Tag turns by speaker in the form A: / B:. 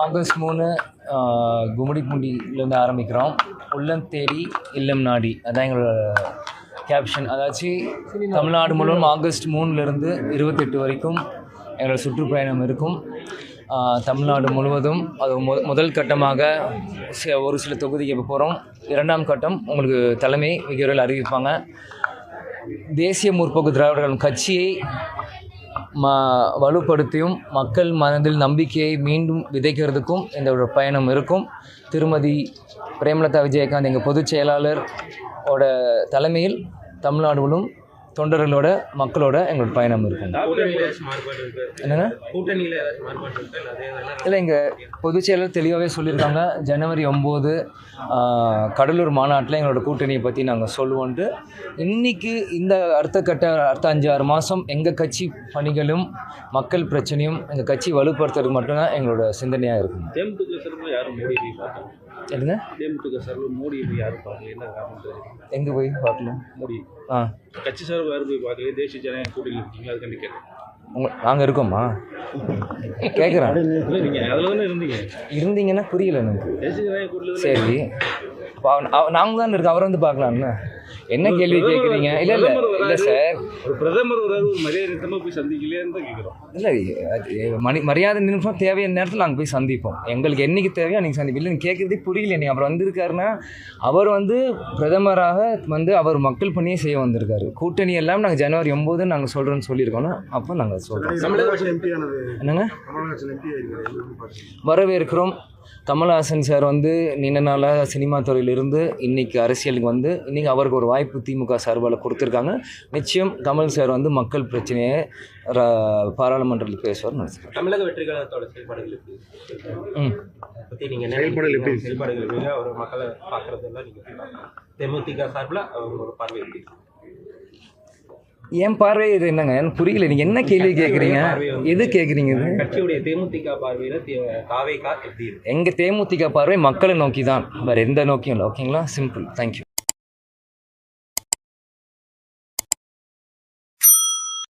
A: August மூணு கும்மிடிப்பூண்டிலேருந்து ஆரம்பிக்கிறோம். உள்ளம் தேடி இல்லம் நாடி. அதான் எங்களோட கேப்ஷன் அதாச்சும் தமிழ்நாடு முழுவதும் ஆகஸ்ட் மூணுலேருந்து இருபத்தெட்டு வரைக்கும் எங்களோட சுற்றுப்பயணம் இருக்கும். தமிழ்நாடு முழுவதும் அது மு முதல் கட்டமாக ஒரு சில தொகுதிக்கு இப்போ போகிறோம் இரண்டாம் கட்டம் உங்களுக்கு தலைமை மிக விரைவில் அறிவிப்பாங்க. தேசிய முற்போக்கு திராவிடர்கள் கட்சியை ம வலுப்படுத்தியும் மக்கள் மனதில் நம்பிக்கையை மீண்டும் விதைக்கிறதுக்கும் இந்த ஒரு பயணம் இருக்கும். திருமதி பிரேமலதா விஜயகாந்த் எங்கள் பொதுச் செயலாளர் ஓட தலைமையில் தமிழ்நாடுகளும் தொண்டர்களோட மக்களோட எங்களோட பயணம் இருக்கும். என்னென்ன?
B: இருக்கு இல்ல
A: எங்கள் பொதுச் செயலர் தெளிவாகவே சொல்லியிருக்காங்க. ஜனவரி ஒம்பது கடலூர் மாநாட்டில் எங்களோட கூட்டணியை பற்றி நாங்கள் சொல்லுவோன்ட்டு. இன்றைக்கி இந்த அடுத்த கட்ட அடுத்த அஞ்சு ஆறு மாதம் எங்கள் கட்சி பணிகளும் மக்கள் பிரச்சனையும் எங்கள் கட்சி வலுப்படுத்துறதுக்கு மட்டும்தான் எங்களோட சிந்தனையாக இருக்கும். என்னங்க? எங்கே போய் பார்க்கலாம்
C: மோடி. கட்சி சார்பில் யாரும் போய் பார்க்கல தேசிய ஜனநாயக கூட்டணியில் இருக்கீங்க அதுக்காண்டி கேட்டேன்.
A: உங்க நாங்கள் இருக்கோமா? கேட்குறேன்
C: இல்லை நீங்கள் அதில் தானே இருந்தீங்க.
A: இருந்தீங்கன்னா புரியல எனக்கு.
C: தேசிய ஜனநாயக கூட்டணியில்
A: சரி. நாங்கள் தான் இருக்கோம். அவரை வந்து பார்க்கலாம்னு என்ன கேள்வி கேட்குறீங்க இல்லை இல்லை இல்லை சார்.
C: ஒரு பிரதமர் ஒரு மரியாதை நிறுத்தமாக போய் சந்திக்கலையேன்னு தான் கேட்குறோம்
A: இல்லை மணி மரியாதை நிமிஷம் தேவையான நேரத்தில் நாங்கள் போய் சந்திப்போம். எங்களுக்கு என்னைக்கு தேவையோ அன்றைக்கி சந்திப்போம். இல்லை கேட்குறதே புரியல நீ அவர் வந்திருக்காருன்னா அவர் வந்து பிரதமராக வந்து அவர் மக்கள் பணியே செய்ய வந்திருக்காரு. கூட்டணி எல்லாம் நாங்கள் ஜனவரி ஒம்போது நாங்கள் சொல்கிறோன்னு சொல்லியிருக்கோன்னா அப்போ நாங்கள் சொல்கிறோம் என்னங்க? வரவேற்கிறோம். கமல்ஹாசன் சார் வந்து நீண்ட நாளாக சினிமா துறையிலிருந்து இன்னைக்கு அரசியலுக்கு வந்து இன்னைக்கு அவருக்கு ஒரு வாய்ப்பு திமுக சார்பால் கொடுத்துருக்காங்க. நிச்சயம் கமல் சார் வந்து மக்கள் பிரச்சனையை ர- பாராளுமன்றத்தில் பேசுவார் நினைக்கிறேன்.
B: தமிழக வெற்றி கழகத்தோட செயல்பாடுகள் எப்படி?
A: ம்.
B: அதை பத்தி நீங்க செயல்பாடுகள் எப்படி?
A: என் பார்வை இது என்னங்க? எனக்கு புரியல. நீங்கள் என்ன கேள்வி கேட்குறீங்க எது கேட்குறீங்க
B: கட்சியுடைய தேமுதிக பார்வையில இருக்கு?
A: எங்கள் தேமுதிக பார்வை மக்களை நோக்கி தான் வேறு எந்த நோக்கியும் இல்லை. ஓகேங்களா? Simple thank you